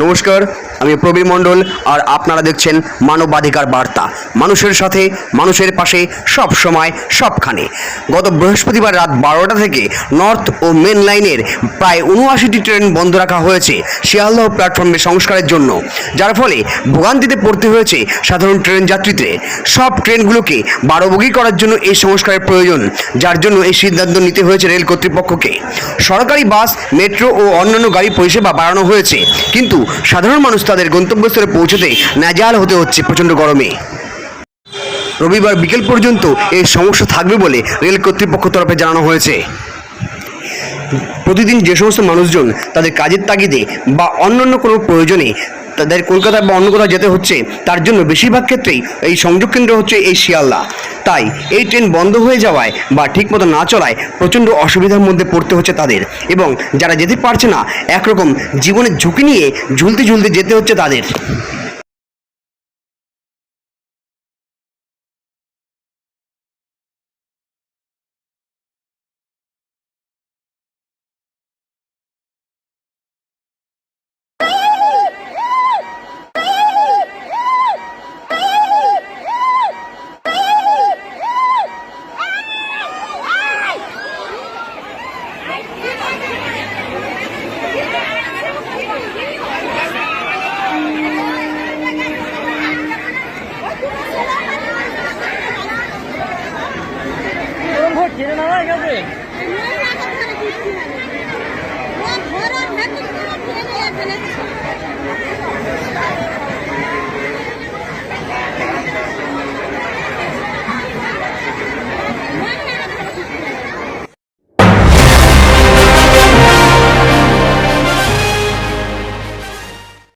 নমস্কার। আমি প্রবীর মণ্ডল আর আপনারা দেখছেন মানবাধিকার বার্তা। মানুষের সাথে, মানুষের পাশে, সব সময়, সবখানে। গত বৃহস্পতিবার রাত বারোটা থেকে নর্থ ও মেন লাইনের প্রায় উনআশিটি ট্রেন বন্ধ রাখা হয়েছে শিয়ালদহ প্ল্যাটফর্মে সংস্কারের জন্য। যার ফলে ভোগান্তিতে পড়তে হয়েছে সাধারণ ট্রেন যাত্রীদের। সব ট্রেনগুলোকে বারো বগি করার জন্য এই সংস্কারের প্রয়োজন, যার জন্য এই সিদ্ধান্ত নিতে হয়েছে রেল কর্তৃপক্ষকে। সরকারি বাস, মেট্রো ও অন্যান্য গাড়ি পরিষেবা বাড়ানো হয়েছে। কিন্তু সাধারণ মানুষ তাদের গন্তব্যস্থলে পৌঁছতে নাজাল হতে হচ্ছে প্রচণ্ড গরমে। রবিবার বিকেল পর্যন্ত এই সমস্যা থাকবে বলে রেল কর্তৃপক্ষ তরফে জানানো হয়েছে। প্রতিদিন যে সমস্ত মানুষজন তাদের কাজের তাগিদে বা অন্যান্য কোনো প্রয়োজনে তাদের কলকাতা বা অন্য কোথাও যেতে হচ্ছে, তার জন্য বেশিরভাগ ক্ষেত্রেই এই সংযোগ কেন্দ্র হচ্ছে এই শিয়ালদা তাই এই ট্রেন বন্ধ হয়ে যাওয়ায় বা ঠিকমতো না চলায় প্রচণ্ড অসুবিধার মধ্যে পড়তে হচ্ছে তাদের। এবং যারা যেতে পারছে না, একরকম জীবনের ঝুঁকি নিয়ে ঝুলতে ঝুলতে যেতে হচ্ছে তাদের। কিনে নেওয়া গেছে